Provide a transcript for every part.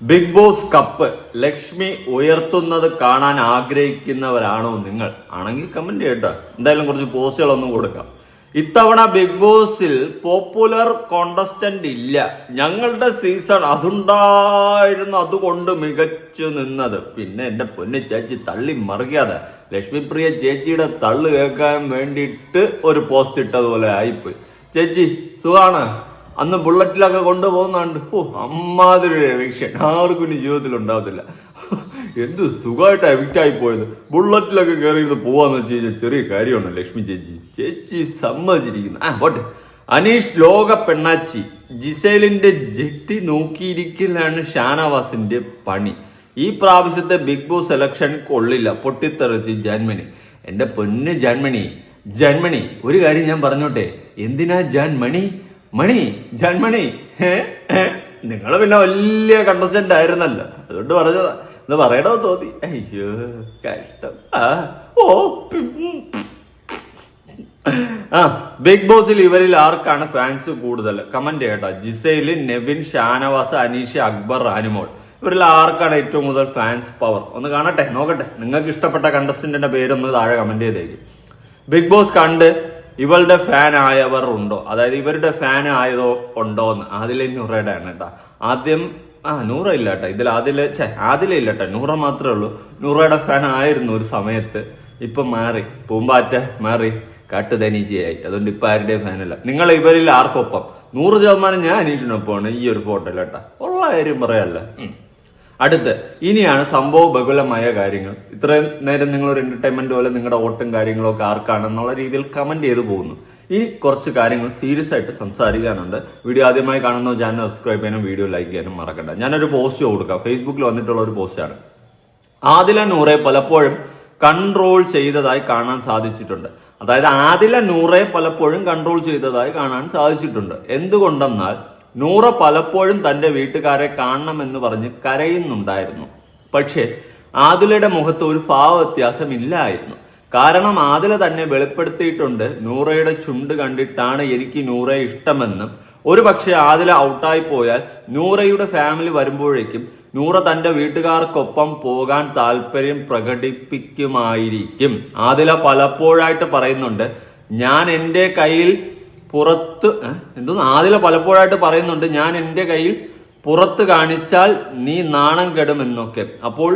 Big boss cup Lakshmi ഉയർത്തുന്നത് കാണാൻ ആഗ്രഹിക്കുന്നവരാണോ നിങ്ങൾ? ആണെങ്കിൽ കമന്റ് ചെയ്യട്ടോ. എന്തായാലും കുറച്ച് പോസ്റ്റുകൾ ഒന്നും കൊടുക്കാം. ഇത്തവണ ബിഗ് ബോസിൽ പോപ്പുലർ കോണ്ടസ്റ്റന്റ് ഇല്ല. ഞങ്ങളുടെ സീസൺ അതുണ്ടായിരുന്നു അതുകൊണ്ട് മികച്ചു നിന്നത്. പിന്നെ എന്റെ പൊന്നു ചേച്ചി തള്ളി മറിയാതെ ലക്ഷ്മിപ്രിയ ചേച്ചിയുടെ തള്ളു കേൾക്കാൻ വേണ്ടിയിട്ട് ഒരു പോസ്റ്റ് ഇട്ടതുപോലെ ആയിപ്പോയി. ചേച്ചി സുഖാണ്? അന്ന് ബുള്ളറ്റിലൊക്കെ കൊണ്ടുപോകുന്നുണ്ട് ഓ അമ്മാതിരി എവിക്ഷൻ ആർക്കും ഇനി ജീവിതത്തിൽ ഉണ്ടാവത്തില്ല എന്ത് സുഖമായിട്ട് എവിക്റ്റായി പോയത്. ബുള്ളറ്റിലൊക്കെ കയറി ഇരുന്ന് പോവാന്ന് വെച്ച് കഴിഞ്ഞാൽ ചെറിയ കാര്യമാണ് ലക്ഷ്മി ചേച്ചി. ചേച്ചി സമ്മതിച്ചിരിക്കുന്നു. ആ പോട്ടെ. അനീഷ് ലോക പെണ്ണാച്ചി. ജിസേലിന്റെ ജെട്ടി നോക്കിയിരിക്കലാണ് ഷാനവാസിന്റെ പണി. ഈ പ്രാവശ്യത്തെ ബിഗ് ബോസ് സെലക്ഷൻ കൊള്ളില്ല. പൊട്ടിത്തെറിച്ച് ജന്മനി എന്റെ പൊന്ന് ജന്മണി ജന്മണി ഒരു കാര്യം ഞാൻ പറഞ്ഞോട്ടെ. എന്തിനാ ജന്മണി മണി ജന്മണി നിങ്ങൾ പിന്നെ വലിയ കണ്ടസ്റ്റന്റ് ആയിരുന്നല്ലോ. അതുകൊണ്ട് പറഞ്ഞതാ. എന്ന് പറയണോ തോന്നി. അയ്യോ കഷ്ടം. ആ ഓ ആ ബിഗ് ബോസിൽ ഇവരിൽ ആർക്കാണ് ഫാൻസ് കൂടുതൽ? കമന്റ് ചെയ്യട്ടോ. ജിസൈൽ നെവിൻ ഷാനവാസ് അനീഷ അക്ബർ അനിമോൾ. ഇവരിൽ ആർക്കാണ് ഏറ്റവും കൂടുതൽ ഫാൻസ് പവർ ഒന്ന് കാണട്ടെ നോക്കട്ടെ. നിങ്ങൾക്ക് ഇഷ്ടപ്പെട്ട കണ്ടസ്റ്റന്റിന്റെ പേരൊന്ന് താഴെ കമന്റ് ചെയ്തേക്ക്. ബിഗ് ബോസ് കണ്ട് ഇവളുടെ ഫാൻ ആയവർ ഉണ്ടോ അതായത് ഇവരുടെ ഫാൻ ആയതോ ഉണ്ടോ എന്ന് ആദിലെ നൂറയുടെ ആണ് കേട്ടോ. ആദ്യം ആ നൂറ ഇല്ല കേട്ടോ. ഇതിൽ ആദിലെ ഛേ ആദില ഇല്ല കേട്ടോ. നൂറ മാത്രമേ ഉള്ളൂ. നൂറയുടെ ഫാൻ ആയിരുന്നു ഒരു സമയത്ത്. ഇപ്പൊ മാറി. പൂമ്പാറ്റ മാറി. കാട്ടുതനീച്ചയായി അതുകൊണ്ട് ഇപ്പൊ ആരുടെയും ഫാനല്ല നിങ്ങൾ ഇവരിൽ ആർക്കൊപ്പം? നൂറ് ശതമാനം ഞാൻ അനീഷിനൊപ്പമാണ് ഈ ഒരു ഫോട്ടോയിൽ കേട്ടോ. ഉള്ള കാര്യം പറയാല്ല. അടുത്ത് ഇനിയാണ് സംഭവ ബഹുലമായ കാര്യങ്ങൾ. ഇത്രയും നേരം നിങ്ങൾ ഒരു എന്റർടൈൻമെന്റ് പോലെ നിങ്ങളുടെ ഓട്ടും കാര്യങ്ങളൊക്കെ ആർക്കാണ് ആർക്കാണെന്നുള്ള രീതിയിൽ കമന്റ് ചെയ്തു പോകുന്നു. ഇനി കുറച്ച് കാര്യങ്ങൾ സീരിയസ് ആയിട്ട് സംസാരിക്കാനുണ്ട്. വീഡിയോ ആദ്യമായി കാണുന്ന ചാനൽ സബ്സ്ക്രൈബ് ചെയ്യാനും വീഡിയോ ലൈക്ക് ചെയ്യാനും മറക്കണ്ട. ഞാനൊരു പോസ്റ്റ് കൊടുക്കാം. ഫേസ്ബുക്കിൽ വന്നിട്ടുള്ള ഒരു പോസ്റ്റാണ് ആദില നൂറെ പലപ്പോഴും കൺട്രോൾ ചെയ്തതായി കാണാൻ സാധിച്ചിട്ടുണ്ട്. അതായത് ആദില നൂറെ പലപ്പോഴും കൺട്രോൾ ചെയ്തതായി കാണാൻ സാധിച്ചിട്ടുണ്ട്. എന്തുകൊണ്ടെന്നാൽ നൂറ പലപ്പോഴും തന്റെ വീട്ടുകാരെ കാണണമെന്ന് പറഞ്ഞ് കരയുന്നുണ്ടായിരുന്നു. പക്ഷേ ആദിലയുടെ മുഖത്ത് ഒരു ഭാവ വ്യത്യാസം ഇല്ലായിരുന്നു കാരണം ആദില തന്നെ വെളിപ്പെടുത്തിയിട്ടുണ്ട് നൂറയുടെ ചുണ്ട് കണ്ടിട്ടാണ് എനിക്ക് നൂറയെ ഇഷ്ടമെന്നും. ഒരു പക്ഷേ ആദില ഔട്ടായി പോയാൽ നൂറയുടെ ഫാമിലി വരുമ്പോഴേക്കും നൂറ തന്റെ വീട്ടുകാർക്കൊപ്പം പോകാൻ താല്പര്യം പ്രകടിപ്പിക്കുമായിരിക്കും. ആദില പലപ്പോഴായിട്ട് പറയുന്നുണ്ട് ഞാൻ എന്റെ കയ്യിൽ പുറത്ത്? എന്തോന്ന് ആദില പലപ്പോഴായിട്ട് പറയുന്നുണ്ട് ഞാൻ എന്റെ കയ്യിൽ പുറത്ത് കാണിച്ചാൽ നീ നാണം കെടുമെന്നൊക്കെ. അപ്പോൾ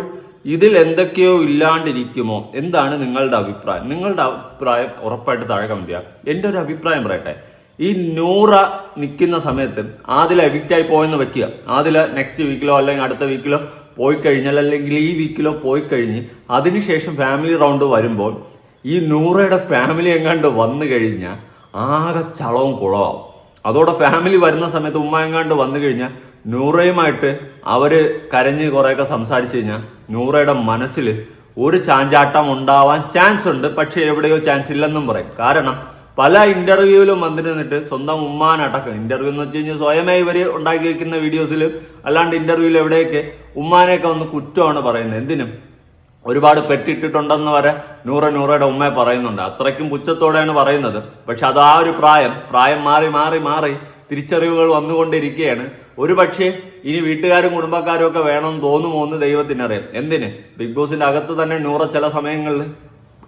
ഇതിൽ എന്തൊക്കെയോ ഇല്ലാണ്ടിരിക്കുമോ? എന്താണ് നിങ്ങളുടെ അഭിപ്രായം? നിങ്ങളുടെ അഭിപ്രായം ഉറപ്പായിട്ട് താഴെ കമന്റ് ചെയ്യാം. എന്റെ ഒരു അഭിപ്രായം പറയട്ടെ. ഈ നൂറ നിൽക്കുന്ന സമയത്ത് ആദില ആയി പോയെന്ന് വെക്കുക. ആദില നെക്സ്റ്റ് വീക്കിലോ അല്ലെങ്കിൽ അടുത്ത വീക്കിലോ പോയി കഴിഞ്ഞാൽ അല്ലെങ്കിൽ ഈ വീക്കിലോ പോയി കഴിഞ്ഞ് അതിനുശേഷം ഫാമിലി റൗണ്ട് വരുമ്പോൾ ഈ നൂറയുടെ ഫാമിലി എങ്ങാണ്ട് വന്നു കഴിഞ്ഞാൽ ആകെ ചളവും കുളവും. അതോടെ ഫാമിലി വരുന്ന സമയത്ത് ഉമ്മ എങ്ങാണ്ട് വന്നു കഴിഞ്ഞാൽ നൂറയുമായിട്ട് അവർ കരഞ്ഞ് കുറേയൊക്കെ സംസാരിച്ചു കഴിഞ്ഞാൽ നൂറയുടെ മനസ്സിൽ ഒരു ചാഞ്ചാട്ടം ഉണ്ടാവാൻ ചാൻസ് ഉണ്ട് പക്ഷേ എവിടെയോ ചാൻസ് ഇല്ലെന്നും പറയും. കാരണം പല ഇന്റർവ്യൂവിലും വന്നിരുന്നിട്ട് സ്വന്തം ഉമ്മാനടക്കം ഇന്റർവ്യൂ എന്ന് വെച്ച് കഴിഞ്ഞാൽ സ്വയമേ ഇവർ ഉണ്ടാക്കി വെക്കുന്ന വീഡിയോസിൽ അല്ലാണ്ട് ഇന്റർവ്യൂവിൽ എവിടെയൊക്കെ ഉമ്മാനെയൊക്കെ ഒന്ന് കുറ്റമാണ് പറയുന്നത്. എന്തിനും? ഒരുപാട് പെറ്റിട്ടിട്ടുണ്ടെന്ന് വരെ നൂറ നൂറയുടെ ഉമ്മയെ പറയുന്നുണ്ട്. അത്രയ്ക്കും പുച്ഛത്തോടെയാണ് പറയുന്നത്. പക്ഷെ അത് ആ ഒരു പ്രായം പ്രായം മാറി മാറി മാറി തിരിച്ചറിവുകൾ വന്നുകൊണ്ടിരിക്കുകയാണ്. ഒരു പക്ഷേ ഇനി വീട്ടുകാരും കുടുംബക്കാരും ഒക്കെ വേണമെന്ന് തോന്നുമോ എന്ന് ദൈവത്തിനറിയാം. എന്തിന്? ബിഗ് ബോസിന്റെ അകത്ത് തന്നെ നൂറ ചില സമയങ്ങളിൽ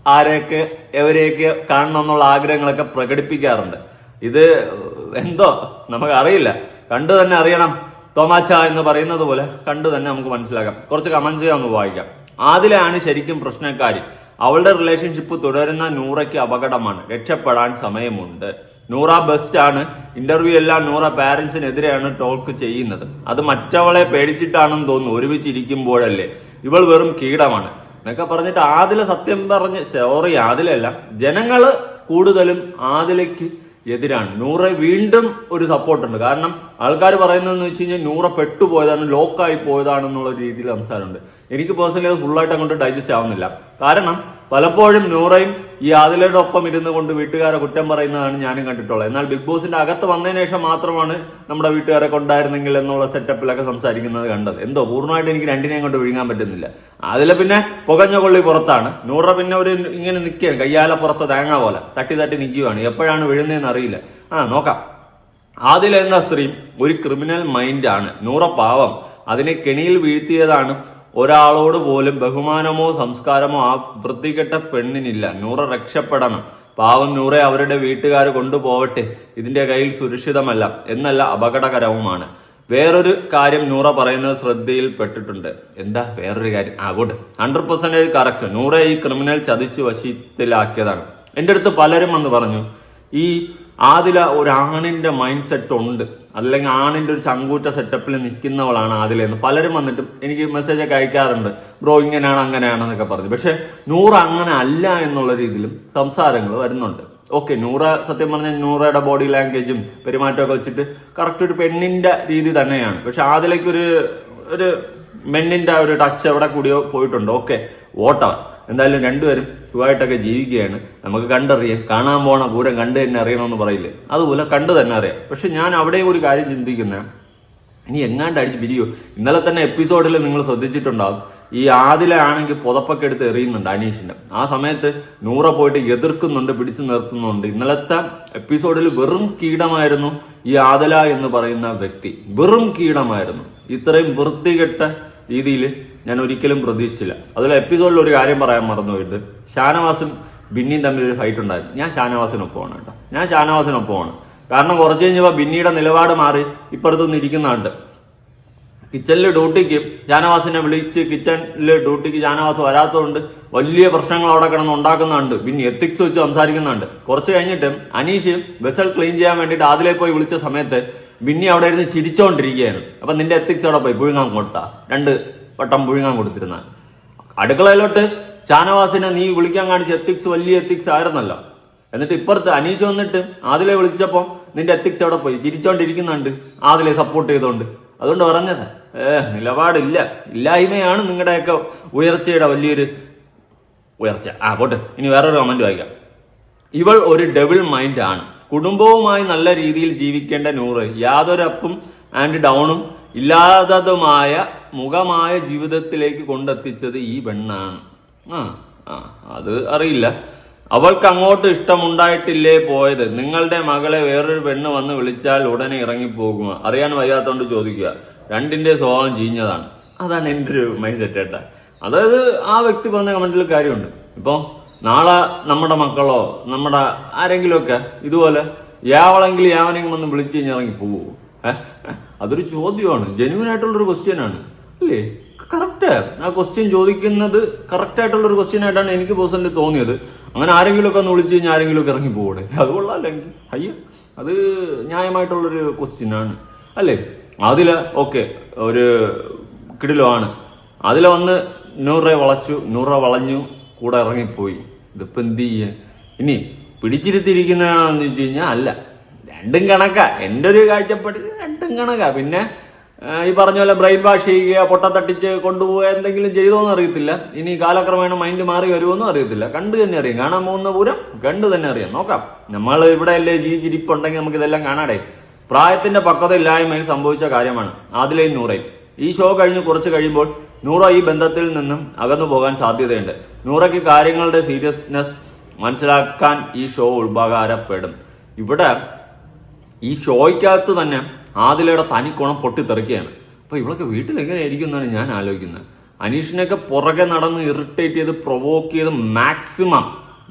ആരെയൊക്കെ എവരെയൊക്കെ കാണണം എന്നുള്ള ആഗ്രഹങ്ങളൊക്കെ പ്രകടിപ്പിക്കാറുണ്ട്. ഇത് എന്തോ? നമുക്കറിയില്ല. കണ്ടു തന്നെ അറിയണം. തോമാച്ച എന്ന് പറയുന്നത് പോലെ കണ്ടു തന്നെ നമുക്ക് മനസ്സിലാക്കാം. കുറച്ച് കമന്റ്സ് ഒന്ന് വായിക്കാം. ആദിലാണ് ശരിക്കും പ്രശ്നക്കാരി. അവളുടെ റിലേഷൻഷിപ്പ് തുടരുന്ന നൂറയ്ക്ക് അപകടമാണ്. രക്ഷപ്പെടാൻ സമയമുണ്ട്. നൂറ ബെസ്റ്റ് ആണ്. ഇന്റർവ്യൂ എല്ലാം നൂറ പാരന്റ്സിനെതിരെയാണ് ടോക്ക് ചെയ്യുന്നത്. അത് മറ്റവളെ പേടിച്ചിട്ടാണെന്ന് തോന്നുന്നു. ഒരുമിച്ചിരിക്കുമ്പോഴല്ലേ. ഇവൾ വെറും കീടമാണ്. എന്നൊക്കെ പറഞ്ഞിട്ട് ആദില സത്യം പറഞ്ഞ് സോറി ആദിലല്ല ജനങ്ങൾ കൂടുതലും ആദിലയ്ക്ക് എതിരാണ്. നൂറ വീണ്ടും ഒരു സപ്പോർട്ടുണ്ട് കാരണം ആൾക്കാർ പറയുന്നതെന്ന് വെച്ച് കഴിഞ്ഞാൽ നൂറ പെട്ടുപോയതാണ് ലോക്കായി പോയതാണെന്നുള്ള രീതിയിൽ സംസാരമുണ്ട്. എനിക്ക് പേഴ്സണലി അത് ഫുള്ളായിട്ട് അങ്ങോട്ട് ഡൈജസ്റ്റ് ആവുന്നില്ല. കാരണം പലപ്പോഴും നൂറയും ഈ ആദിലയുടെ ഒപ്പം ഇരുന്ന് കൊണ്ട് വീട്ടുകാരെ കുറ്റം പറയുന്നതാണ് ഞാനും കണ്ടിട്ടുള്ളത്. എന്നാൽ ബിഗ് ബോസിന്റെ അകത്ത് വന്നതിന് ശേഷം മാത്രമാണ് നമ്മുടെ വീട്ടുകാരെ കൊണ്ടായിരുന്നെങ്കിൽ എന്നുള്ള സെറ്റപ്പിലൊക്കെ സംസാരിക്കുന്നത് കണ്ടത്. എന്തോ പൂർണമായിട്ട് എനിക്ക് രണ്ടിനെയും കൊണ്ട് വിഴുങ്ങാൻ പറ്റുന്നില്ല. അതിൽ പിന്നെ പുകഞ്ഞ കൊള്ളി പുറത്താണ്. നൂറ പിന്നെ ഒരു ഇങ്ങനെ നിൽക്കുകയാണ് കയ്യാല പുറത്ത് തേങ്ങ പോലെ തട്ടി തട്ടി നിൽക്കുകയാണ് എപ്പോഴാണ് വീഴുന്നതെന്ന് അറിയില്ല. ആ നോക്കാം. ആദില എന്ന സ്ത്രീ ഒരു ക്രിമിനൽ മൈൻഡാണ് നൂറ പാവം. അതിനെ കെണിയിൽ വീഴ്ത്തിയതാണ് ഒരാളോട് പോലും ബഹുമാനമോ സംസ്കാരമോ ആ വൃത്തികെട്ട പെണ്ണിനില്ല. നൂറ രക്ഷപ്പെടണം. പാവം നൂറെ അവരുടെ വീട്ടുകാർ കൊണ്ടുപോവട്ടെ. ഇതിന്റെ കയ്യിൽ സുരക്ഷിതമല്ല. എന്നല്ല അപകടകരവുമാണ്. വേറൊരു കാര്യം നൂറ പറയുന്നത് ശ്രദ്ധയിൽ പെട്ടിട്ടുണ്ട്. എന്താ? വേറൊരു കാര്യം. ആ ഗുഡ്. Hundred percentage correct. നൂറെ ഈ ക്രിമിനൽ ചതിച്ചു വശീത്തിലാക്കിയതാണ്. എന്റെ അടുത്ത് പലരും വന്ന് പറഞ്ഞു ഈ ആദില ഒരു ആണിന്റെ മൈൻഡ് സെറ്റ് ഉണ്ട്. അല്ലെങ്കിൽ ആണിന്റെ ഒരു ചങ്കൂറ്റ സെറ്റപ്പിൽ നിൽക്കുന്നവളാണ് ആദിലെന്ന് പലരും വന്നിട്ടും എനിക്ക് മെസ്സേജ് ഒക്കെ അയക്കാറുണ്ട്. ബ്രോ ഇങ്ങനെയാണ് അങ്ങനെയാണെന്നൊക്കെ പറഞ്ഞു. പക്ഷേ നൂറ് അങ്ങനെ അല്ല എന്നുള്ള രീതിയിലും സംസാരങ്ങൾ വരുന്നുണ്ട്. ഓക്കെ നൂറ സത്യം പറഞ്ഞാൽ നൂറയുടെ ബോഡി ലാംഗ്വേജും പെരുമാറ്റമൊക്കെ വെച്ചിട്ട് കറക്റ്റ് ഒരു പെണ്ണിന്റെ രീതി തന്നെയാണ്. പക്ഷെ ആദിലേക്ക് ഒരു ഒരു മെണ്ണിന്റെ ഒരു ടച്ച് എവിടെ കൂടിയോ പോയിട്ടുണ്ട്. ഓക്കെ വോട്ടവർ എന്തായാലും രണ്ടുപേരും സുഖമായിട്ടൊക്കെ ജീവിക്കുകയാണ്. നമുക്ക് കണ്ടറിയാം. കാണാൻ പോണ പൂരം കണ്ടു തന്നെ അറിയണമെന്ന് പറയില്ലേ? അതുപോലെ കണ്ടു തന്നെ അറിയാം. പക്ഷെ ഞാൻ അവിടെയും ഒരു കാര്യം ചിന്തിക്കുന്ന. ഇനി എങ്ങാണ്ട് അടിച്ച് പിരിയോ? ഇന്നലെ തന്നെ എപ്പിസോഡിൽ നിങ്ങൾ ശ്രദ്ധിച്ചിട്ടുണ്ടാവും. ഈ ആദിലാണെങ്കിൽ പുതപ്പൊക്കെ എടുത്ത് എറിയുന്നുണ്ട് അനീഷിന്റെ ആ സമയത്ത് നൂറ പോയിട്ട് എതിർക്കുന്നുണ്ട് പിടിച്ചു നിർത്തുന്നുണ്ട്. ഇന്നലത്തെ എപ്പിസോഡിൽ വെറും കീടമായിരുന്നു ഈ ആദല എന്ന് പറയുന്ന വ്യക്തി. വെറും കീടമായിരുന്നു. ഇത്രയും വൃത്തികെട്ട രീതിയിൽ ഞാൻ ഒരിക്കലും പ്രതീക്ഷിച്ചില്ല. അതുപോലെ എപ്പിസോഡിൽ ഒരു കാര്യം പറയാൻ മറന്നുപോയിട്ട് ഷാനവാസും ബിന്നിയും തമ്മിൽ ഒരു ഫൈറ്റ് ഉണ്ടായിരുന്നു. ഞാൻ ഷാനവാസിനൊപ്പമാണ് കേട്ടോ. ഞാൻ ഷാനവാസിനൊപ്പമാണ് കാരണം കുറച്ച് കഴിഞ്ഞപ്പോൾ ബിന്നിയുടെ നിലപാട് മാറി ഇപ്പുറത്തുനിന്ന് ഇരിക്കുന്നുണ്ട്. കിച്ചണിൽ ഡ്യൂട്ടിക്ക് ഷാനവാസിനെ വിളിച്ച് കിച്ചണിൽ ഡ്യൂട്ടിക്ക് ഷാനവാസ് വരാത്തതുകൊണ്ട് വലിയ പ്രശ്നങ്ങൾ അവിടെ കിടന്ന് ഉണ്ടാക്കുന്നുണ്ട്. പിന്നെ എത്തിക്സ് വെച്ച് സംസാരിക്കുന്നുണ്ട്. കുറച്ച് കഴിഞ്ഞിട്ട് അനീഷ് വെസൽ ക്ലീൻ ചെയ്യാൻ വേണ്ടിയിട്ട് അതിലെ പോയി വിളിച്ച സമയത്ത് ബിന്നി അവിടെ ഇരുന്ന് ചിരിച്ചോണ്ടിരിക്കുകയാണ് അപ്പൊ നിന്റെ എത്തിക്സ് അവിടെ പോയി? പുഴുങ്ങാൻ കൊടുത്താ. രണ്ട് വട്ടം പുഴുങ്ങാൻ കൊടുത്തിരുന്നത്. അടുക്കളയിലോട്ട് ഷാനവാസിനെ നീ വിളിക്കാൻ കാണിച്ച എത്തിക്സ് വലിയ എത്തിക്സ് ആയിരുന്നല്ലോ. എന്നിട്ട് ഇപ്പുറത്ത് അനീഷ് വന്നിട്ട് ആദിലെ വിളിച്ചപ്പോൾ നിന്റെ എത്തിക്സ് അവിടെ പോയി? ചിരിച്ചോണ്ടിരിക്കുന്നുണ്ട്. ആദിലെ സപ്പോർട്ട് ചെയ്തോണ്ട്. അതുകൊണ്ട് പറഞ്ഞത് ഏ നിലപാടില്ല. ഇല്ലായ്മയാണ് നിങ്ങളുടെയൊക്കെ ഉയർച്ചയുടെ വലിയൊരു ഉയർച്ച. ആ പോട്ടെ. ഇനി വേറൊരു കമന്റ് വായിക്കാം. ഇവൾ ഒരു ഡെവിൾ മൈൻഡ് ആണ്. കുടുംബവുമായി നല്ല രീതിയിൽ ജീവിക്കേണ്ട നൂറ് യാതൊരു അപ്പും ആൻഡ് ഡൗണും ഇല്ലാത്തതുമായ മുഖമായ ജീവിതത്തിലേക്ക് കൊണ്ടെത്തിച്ചത് ഈ പെണ്ണാണ്. ആ ആ അത് അറിയില്ല. അവൾക്ക് അങ്ങോട്ട് ഇഷ്ടമുണ്ടായിട്ടില്ലേ പോയത്? നിങ്ങളുടെ മകളെ വേറൊരു പെണ്ണ് വന്ന് വിളിച്ചാൽ ഉടനെ ഇറങ്ങിപ്പോകുക അറിയാൻ വയ്യാത്തോണ്ട് ചോദിക്കുക. രണ്ടിന്റെ സ്വഭാവം ചീഞ്ഞതാണ്. അതാണ് എന്റെ ഒരു മൈൻഡ് സെറ്റ് ഏട്ടാ. അതായത് ആ വ്യക്തി പറഞ്ഞ കമന്റിൽ കാര്യമുണ്ട്. ഇപ്പൊ നാളെ നമ്മുടെ മക്കളോ നമ്മുടെ ആരെങ്കിലുമൊക്കെ ഇതുപോലെ യാവളെങ്കിൽ യാവനെങ്കിലും വന്ന് വിളിച്ചു കഴിഞ്ഞാൽ ഇറങ്ങി അതൊരു ചോദ്യമാണ്. ജെന്യൂൻ ആയിട്ടുള്ളൊരു ക്വസ്റ്റ്യൻ ആണ്. അല്ലേ? കറക്റ്റ് ആ ക്വസ്റ്റ്യൻ ചോദിക്കുന്നത് കറക്റ്റ് ആയിട്ടുള്ള ഒരു ക്വസ്റ്റ്യൻ ആയിട്ടാണ് എനിക്ക് പേഴ്സണലി തോന്നിയത്. അങ്ങനെ ആരെങ്കിലും ഒക്കെ ഒന്ന് വിളിച്ചു കഴിഞ്ഞാൽ ആരെങ്കിലുമൊക്കെ ഇറങ്ങി പോകട്ടെ അത് കൊള്ളാമല്ലെങ്കിൽ അയ്യ അത് ന്യായമായിട്ടുള്ളൊരു ക്വസ്റ്റ്യൻ ആണ്. അല്ലേ? അതിൽ ഓക്കെ ഒരു കിടിലമാണ്. അതിൽ വന്ന് നൂറ് രൂപ വളച്ചു നൂറ് രൂപ വളഞ്ഞു കൂടെ ഇറങ്ങിപ്പോയി. ഇതിപ്പോ എന്ത് ചെയ്യുക ഇനി പിടിച്ചിരുത്തിയിരിക്കുന്നതാണെന്ന് വെച്ച് കഴിഞ്ഞാൽ അല്ല. രണ്ടും കണക്കാ. എന്റെ ഒരു കാഴ്ചപ്പാടിൽ രണ്ടും കണക്കാ. പിന്നെ ഈ പറഞ്ഞ പോലെ ബ്രെയിൻ വാഷ് ചെയ്യുക പൊട്ട തട്ടിച്ച് കൊണ്ടുപോവുക എന്തെങ്കിലും ചെയ്തോന്ന് അറിയത്തില്ല. ഇനി കാലക്രമേണ മൈൻഡ് മാറി വരുമോന്നും അറിയത്തില്ല. കണ്ടു തന്നെ അറിയാം. കാണാൻ പോകുന്ന പൂരം കണ്ടു തന്നെ അറിയാം. നോക്കാം. നമ്മൾ ഇവിടെ അല്ലേ ജീവിച്ചിരിപ്പുണ്ടെങ്കിൽ നമുക്ക് ഇതെല്ലാം കാണാടേ. പ്രായത്തിന്റെ പക്വത ഇല്ലായ്മയിൽ സംഭവിച്ച കാര്യമാണ്. ആദിലയും നൂറയും. ഈ ഷോ കഴിഞ്ഞ് കുറച്ച് കഴിയുമ്പോൾ നൂറ ഈ ബന്ധത്തിൽ നിന്നും അകന്നു പോകാൻ സാധ്യതയുണ്ട്. നൂറയ്ക്ക് കാര്യങ്ങളുടെ സീരിയസ്നെസ് മനസ്സിലാക്കാൻ ഈ ഷോ ഉപകാരപ്പെടും ഇവിടെ ഈ ഷോയ്ക്കകത്ത് തന്നെ ആദിലയുടെ തനിക്കുണം പൊട്ടിത്തെറിക്കുകയാണ്. അപ്പോൾ ഇവളൊക്കെ വീട്ടിൽ എങ്ങനെയായിരിക്കും എന്നാണ് ഞാൻ ആലോചിക്കുന്നത്? അനീഷിനെയൊക്കെ പുറകെ നടന്ന് ഇറിറ്റേറ്റ് ചെയ്ത് പ്രൊവോക്ക് ചെയ്ത് മാക്സിമം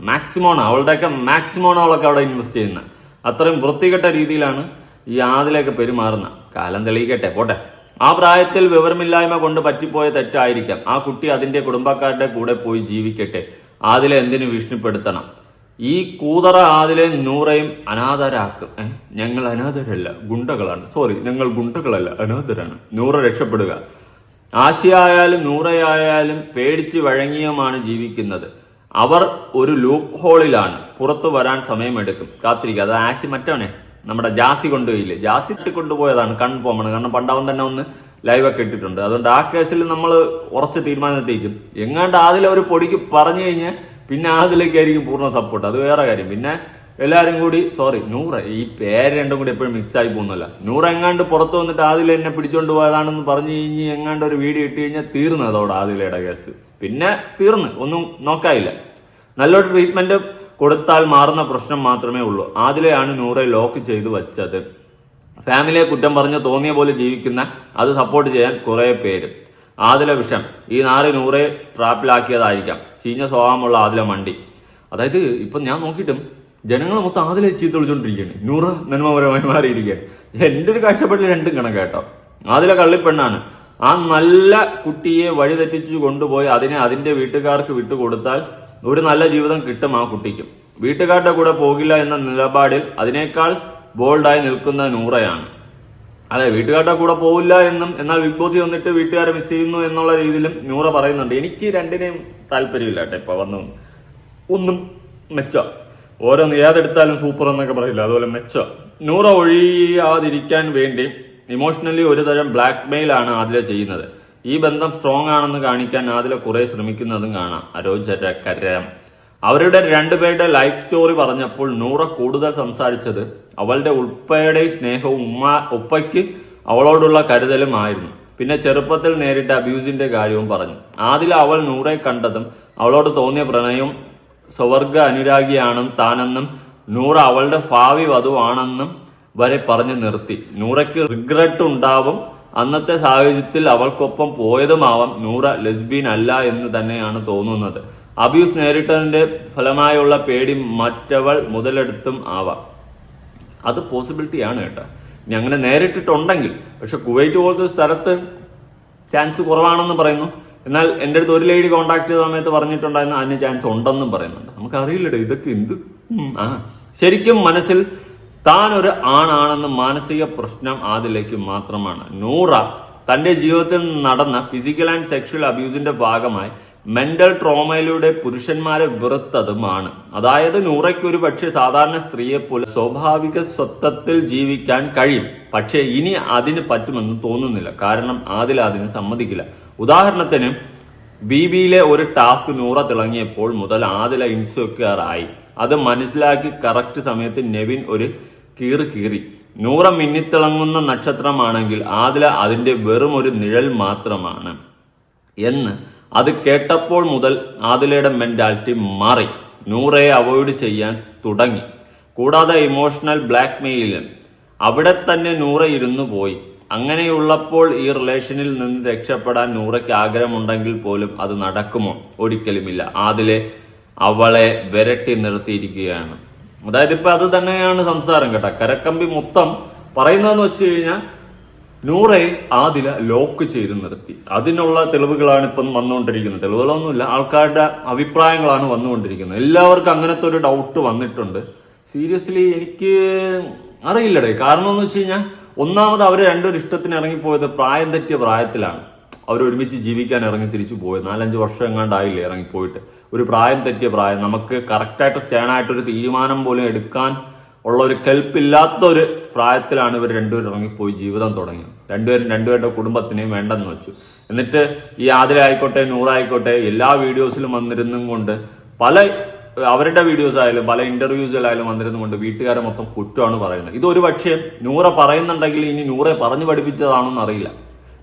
മാക്സിമമാണ് അവളുടെയൊക്കെ മാക്സിമമാണ് അവളൊക്കെ അവിടെ ഇൻവെസ്റ്റ് ചെയ്യുന്നത്. അത്രയും വൃത്തികെട്ട രീതിയിലാണ് ഈ ആദിലൊക്കെ പെരുമാറുന്നത്. കാലം തെളിയിക്കട്ടെ പോട്ടെ. ആ പ്രായത്തിൽ വിവരമില്ലായ്മ കൊണ്ട് പറ്റിപ്പോയ തെറ്റായിരിക്കാം. ആ കുട്ടി അതിന്റെ കുടുംബക്കാരുടെ കൂടെ പോയി ജീവിക്കട്ടെ. ആദിലെ എന്തിനു ഭീഷണിപ്പെടുത്തണം? ഈ കൂതറ ആദിലെ നൂറയും അനാഥരാക്കും? ഞങ്ങൾ അനാഥരല്ല ഗുണ്ടകളാണ്. സോറി ഞങ്ങൾ ഗുണ്ടകളല്ല അനാഥരാണ്. നൂറ രക്ഷപ്പെടുക. ആശയായാലും നൂറയായാലും പേടിച്ച് വഴങ്ങിയുമാണ് ജീവിക്കുന്നത്. അവർ ഒരു ലൂപ്പ് ഹോളിലാണ് പുറത്തു വരാൻ സമയമെടുക്കും. കാത്തിരിക്കുക. അത് ആശി മറ്റവനെ നമ്മുടെ ജാസി കൊണ്ടുപോയില്ലേ? ജാസി കൊണ്ടുപോയതാണ്. കൺഫേം ആണ്. കാരണം പണ്ടവൻ തന്നെ ഒന്ന് ലൈവ് ഒക്കെ ഇട്ടിട്ടുണ്ട്. അതുകൊണ്ട് ആ കേസിൽ നമ്മൾ ഉറച്ച് തീരുമാനത്തേക്കും എങ്ങാണ്ട് ആദിലെ ഒരു പൊടിക്ക് പറഞ്ഞു കഴിഞ്ഞാൽ പിന്നെ അതിലേക്കായിരിക്കും പൂർണ സപ്പോർട്ട് അത് വേറെ കാര്യം. പിന്നെ എല്ലാവരും കൂടി സോറി നൂറ്. ഈ പേര് രണ്ടും കൂടി എപ്പോഴും മിക്സ് ആയി പോകുന്നില്ല നൂറ് എങ്ങാണ്ട് പുറത്ത് വന്നിട്ട് ആദില എന്നെ പിടിച്ചോണ്ട് പോയതാണെന്ന് പറഞ്ഞു കഴിഞ്ഞ് എങ്ങാണ്ട് ഒരു വീഡിയോ ഇട്ട് കഴിഞ്ഞാൽ തീർന്നു അതോടെ ആദിലയുടെ കേസ് പിന്നെ തീർന്ന്. ഒന്നും നോക്കായില്ല നല്ലൊരു ട്രീറ്റ്മെന്റ് കൊടുത്താൽ മാറുന്ന പ്രശ്നം മാത്രമേ ഉള്ളൂ. ആദിലെയാണ് നൂറെ ലോക്ക് ചെയ്ത് വച്ചത്. ഫാമിലിയെ കുറ്റം പറഞ്ഞ് തോന്നിയ പോലെ ജീവിക്കുന്ന അത് സപ്പോർട്ട് ചെയ്യാൻ കുറേ പേര്. ആദില വിഷം. ഈ നാല് നൂറെ ട്രാപ്പിലാക്കിയതായിരിക്കാം ചീഞ്ഞ സ്വഭാവമുള്ള ആദില മണ്ടി. അതായത് ഇപ്പൊ ഞാൻ നോക്കിയിട്ടും ജനങ്ങൾ മൊത്തം ആദിലെ ചീത്ത വിളിച്ചുകൊണ്ടിരിക്കുകയാണ് നൂറ് നന്മപരമായി മാറിയിരിക്കുകയാണ്. എന്റെ ഒരു കാഴ്ചപ്പാടിൽ രണ്ടും കണക്ക് കേട്ടോ. ആദില കള്ളിപ്പെണ്ണാണ്. ആ നല്ല കുട്ടിയെ വഴിതെറ്റിച്ചു കൊണ്ടുപോയി അതിനെ അതിന്റെ വീട്ടുകാർക്ക് വിട്ടുകൊടുത്താൽ ഒരു നല്ല ജീവിതം കിട്ടും ആ കുട്ടിക്കും. വീട്ടുകാരുടെ കൂടെ പോകില്ല എന്ന നിലപാടിൽ അതിനേക്കാൾ ബോൾഡായി നിൽക്കുന്ന നൂറയാണ്. അതെ വീട്ടുകാരുടെ കൂടെ പോവില്ല എന്നും എന്നാൽ ബിഗ് ബോസിൽ വന്നിട്ട് വീട്ടുകാരെ മിസ് ചെയ്യുന്നു എന്നുള്ള രീതിയിലും നൂറ പറയുന്നുണ്ട്. എനിക്ക് രണ്ടിനെയും താല്പര്യമില്ല കേട്ടോ ഇപ്പൊ വന്നു ഒന്നും മെച്ച. ഓരോന്ന് ഏതെടുത്താലും സൂപ്പർ എന്നൊക്കെ പറയില്ല അതുപോലെ മെച്ച. നൂറ ഒഴിയാതിരിക്കാൻ വേണ്ടി ഇമോഷണലി ഒരു തരം ബ്ലാക്ക് മെയിൽ ആണ് ആദില ചെയ്യുന്നത്. ഈ ബന്ധം സ്ട്രോങ് ആണെന്ന് കാണിക്കാൻ ആദില കുറെ ശ്രമിക്കുന്നതും കാണാം. അരോചരകരം അവരുടെ രണ്ടുപേരുടെ ലൈഫ് സ്റ്റോറി പറഞ്ഞപ്പോൾ നൂറ കൂടുതൽ സംസാരിച്ചത് അവളുടെ ഉൾപ്പയുടെ സ്നേഹവും ഉമ്മ ഉപ്പയ്ക്ക് അവളോടുള്ള കരുതലുമായിരുന്നു പിന്നെ ചെറുപ്പത്തിൽ നേരിട്ട അബ്യൂസിന്റെ കാര്യവും പറഞ്ഞു. ആദ്യം അവൾ നൂറെ കണ്ടതും അവളോട് തോന്നിയ പ്രണയം സ്വവർഗ അനുരാഗിയാണെന്നും താനെന്നും നൂറ അവളുടെ ഭാവി വധുവാണെന്നും വരെ പറഞ്ഞു നിർത്തി. നൂറയ്ക്ക് റിഗ്രറ്റ് ഉണ്ടാവും. അന്നത്തെ സാഹചര്യത്തിൽ അവൾക്കൊപ്പം പോയതുമാവാം നൂറ ലെസ്ബീൻ അല്ല എന്ന് തന്നെയാണ് തോന്നുന്നത്. അബ്യൂസ് നേരിട്ടതിന്റെ ഫലമായുള്ള പേടി മറ്റവൾ മുതലെടുത്തും ആവാം. അത് പോസിബിലിറ്റിയാണ് കേട്ടോ. ഇനി അങ്ങനെ നേരിട്ടിട്ടുണ്ടെങ്കിൽ പക്ഷെ കുവൈറ്റ് പോലത്തെ സ്ഥലത്ത് ചാൻസ് കുറവാണെന്ന് പറയുന്നു. എന്നാൽ എന്റെ അടുത്ത് ഒരു ലേഡി കോൺടാക്ട് ചെയ്ത സമയത്ത് പറഞ്ഞിട്ടുണ്ടായിരുന്നു അതിന് ചാൻസ് ഉണ്ടെന്നും പറയുന്നുണ്ട്. നമുക്ക് അറിയില്ലടേ ഇതൊക്കെ എന്ത്? ആ. ശരിക്കും മനസ്സിൽ താൻ ഒരു ആണാണെന്ന മാനസിക പ്രശ്നം ആദിലേക്ക് മാത്രമാണ്. നൂറ തന്റെ ജീവിതത്തിൽ നടന്ന ഫിസിക്കൽ ആൻഡ് സെക്ഷൽ അബ്യൂസിന്റെ ഭാഗമായി മെന്റൽ ട്രോമയിലൂടെ പുരുഷന്മാരെ വെറുത്തതുമാണ്. അതായത് നൂറയ്ക്ക് ഒരു പക്ഷേ സാധാരണ സ്ത്രീയെ പോലെ സ്വാഭാവിക സ്വത്വത്തിൽ ജീവിക്കാൻ കഴിയും. പക്ഷേ ഇനി അതിന് പറ്റുമെന്ന് തോന്നുന്നില്ല. കാരണം ആദില അതിന് സമ്മതിക്കില്ല. ഉദാഹരണത്തിന് ബി ബിയിലെ ഒരു ടാസ്ക് നൂറ തിളങ്ങിയപ്പോൾ മുതൽ ആദില ഇൻസെക്യൂർ ആയി അത് മനസ്സിലാക്കി കറക്റ്റ് സമയത്ത് നെവിൻ ഒരു കീറി കീറി. നൂറ മിന്നിത്തിളങ്ങുന്ന നക്ഷത്രമാണെങ്കിൽ ആദില അതിന്റെ വെറും ഒരു നിഴൽ മാത്രമാണ് എന്ന് അത് കേട്ടപ്പോൾ മുതൽ ആദിലയുടെ മെന്റാലിറ്റി മാറി. നൂറയെ അവോയ്ഡ് ചെയ്യാൻ തുടങ്ങി. കൂടാതെ ഇമോഷണൽ ബ്ലാക്ക് മെയിലും അവിടെ തന്നെ നൂറ ഇരുന്നു പോയി. അങ്ങനെയുള്ളപ്പോൾ ഈ റിലേഷനിൽ നിന്ന് രക്ഷപ്പെടാൻ നൂറയ്ക്ക് ആഗ്രഹമുണ്ടെങ്കിൽ പോലും അത് നടക്കുമോ? ഒരിക്കലുമില്ല. ആദിലെ അവളെ വിരട്ടി നിർത്തിയിരിക്കുകയാണ്. അതായത് ഇപ്പൊ അത് തന്നെയാണ് സംസാരം കേട്ടോ. കരക്കമ്പി മൊത്തം പറയുന്നതെന്ന് വെച്ച് കഴിഞ്ഞാൽ നൂറെ ആദില ലോക്ക് ചെയ്ത് നിർത്തി. അതിനുള്ള തെളിവുകളാണ് ഇപ്പം വന്നുകൊണ്ടിരിക്കുന്നത്. തെളിവുകളൊന്നുമില്ല. ആൾക്കാരുടെ അഭിപ്രായങ്ങളാണ് വന്നുകൊണ്ടിരിക്കുന്നത്. എല്ലാവർക്കും അങ്ങനത്തെ ഒരു ഡൗട്ട് വന്നിട്ടുണ്ട്. സീരിയസ്ലി എനിക്ക് അറിയില്ലടേ. കാരണം എന്ന് വെച്ച് കഴിഞ്ഞാൽ ഒന്നാമത് അവർ രണ്ടൊരു ഇഷ്ടത്തിന് ഇറങ്ങിപ്പോയത് പ്രായം തെറ്റിയ പ്രായത്തിലാണ്. അവർ ഒരുമിച്ച് ജീവിക്കാൻ ഇറങ്ങി തിരിച്ചു പോയത്. നാലഞ്ച് വർഷം എങ്ങാണ്ടായില്ലേ ഇറങ്ങിപ്പോയിട്ട്. ഒരു പ്രായം തെറ്റിയ പ്രായം. നമുക്ക് കറക്റ്റായിട്ട് സ്റ്റാൻഡായിട്ടൊരു തീരുമാനം പോലും എടുക്കാൻ ഉള്ള ഒരു കെൽപ്പില്ലാത്ത ഒരു പ്രായത്തിലാണ് ഇവർ രണ്ടുപേരും ഇറങ്ങിപ്പോയി ജീവിതം തുടങ്ങിയത്. രണ്ടുപേരും രണ്ടുപേരുടെ കുടുംബത്തിനെയും വേണ്ടെന്ന് വെച്ചു. എന്നിട്ട് ഈ ആതിരായിക്കോട്ടെ നൂറായിക്കോട്ടെ എല്ലാ വീഡിയോസിലും വന്നിരുന്നും കൊണ്ട് പല അവരുടെ വീഡിയോസ് ആയാലും പല ഇന്റർവ്യൂസിലായാലും വന്നിരുന്നു കൊണ്ട് വീട്ടുകാരെ മൊത്തം കുറ്റമാണ് പറയുന്നത്. ഇത് ഒരു പക്ഷേ നൂറ പറയുന്നുണ്ടെങ്കിൽ ഇനി നൂറെ പറഞ്ഞു പഠിപ്പിച്ചതാണെന്ന് അറിയില്ല.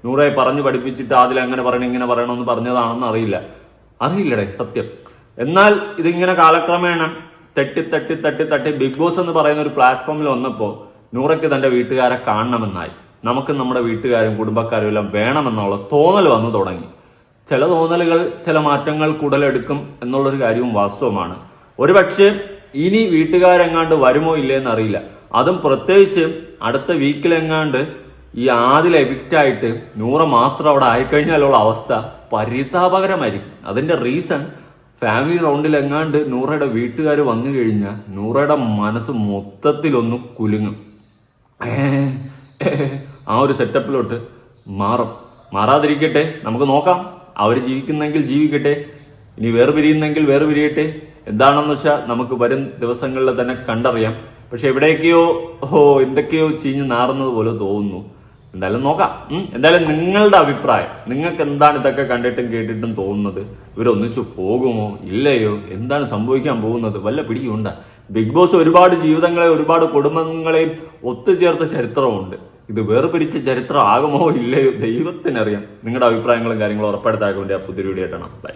നൂറെ പറഞ്ഞു പഠിപ്പിച്ചിട്ട് അതിൽ അങ്ങനെ പറയണം ഇങ്ങനെ പറയണമെന്ന് പറഞ്ഞതാണെന്ന് അറിയില്ല. അറിയില്ലടേ സത്യം. എന്നാൽ ഇതിങ്ങനെ കാലക്രമേണ തട്ടി തട്ടി തട്ടി തട്ടി ബിഗ് ബോസ് എന്ന് പറയുന്ന ഒരു പ്ലാറ്റ്ഫോമിൽ വന്നപ്പോൾ നൂറയ്ക്ക് തന്റെ വീട്ടുകാരെ കാണണമെന്നായി. നമുക്ക് നമ്മുടെ വീട്ടുകാരും കുടുംബക്കാരും എല്ലാം വേണമെന്നുള്ള തോന്നൽ വന്നു തുടങ്ങി. ചില തോന്നലുകൾ ചില മാറ്റങ്ങൾ കുടലെടുക്കും എന്നുള്ളൊരു കാര്യവും വാസ്തവമാണ്. ഒരുപക്ഷെ ഇനി വീട്ടുകാരെങ്ങാണ്ട് വരുമോ ഇല്ലേന്ന് അറിയില്ല. അതും പ്രത്യേകിച്ച് അടുത്ത വീക്കിലെങ്ങാണ്ട് ഈ ആദിൽ എവിക്റ്റ് ആയിട്ട് നൂറ മാത്രം അവിടെ ആയിക്കഴിഞ്ഞാലുള്ള അവസ്ഥ പരിതാപകരമായിരിക്കും. അതിന്റെ റീസൺ ഫാമിലി റൗണ്ടിൽ എങ്ങാണ്ട് നൂറയുടെ വീട്ടുകാർ വന്നു കഴിഞ്ഞാൽ നൂറയുടെ മനസ്സ് മൊത്തത്തിലൊന്ന് കുലുങ്ങും. ആ ഒരു സെറ്റപ്പിലോട്ട് മാറും. മാറാതിരിക്കട്ടെ നമുക്ക് നോക്കാം. അവർ ജീവിക്കുന്നെങ്കിൽ ജീവിക്കട്ടെ ഇനി വേറെ പിരിയുന്നെങ്കിൽ പിരിയട്ടെ എന്താണെന്ന് വെച്ചാൽ നമുക്ക് വരും ദിവസങ്ങളിൽ തന്നെ കണ്ടറിയാം. പക്ഷെ എവിടെയൊക്കെയോ ഓ എന്തൊക്കെയോ ചീഞ്ഞ് നാറുന്നത് പോലെ തോന്നുന്നു. എന്തായാലും നോക്കാം. എന്തായാലും നിങ്ങളുടെ അഭിപ്രായം. നിങ്ങൾക്ക് എന്താണ് ഇതൊക്കെ കണ്ടിട്ടും കേട്ടിട്ടും തോന്നുന്നത്? ഇവരൊന്നിച്ചു പോകുമോ? ഇല്ലയോ? എന്താണ് സംഭവിക്കാൻ പോകുന്നത്? വല്ല പിടിയുണ്ട? ബിഗ് ബോസ് ഒരുപാട് ജീവിതങ്ങളെ ഒരുപാട് കുടുംബങ്ങളെയും ഒത്തുചേർത്ത ചരിത്രമുണ്ട്. ഇത് വേർപിരിച്ച ചരിത്രം ആകുമോ? ഇല്ലയോ? ദൈവത്തിനറിയാം. നിങ്ങളുടെ അഭിപ്രായങ്ങളും കാര്യങ്ങളും ഉറപ്പെടുത്താൻ വേണ്ടി ആ പുതിയ വീഡിയോ ബൈ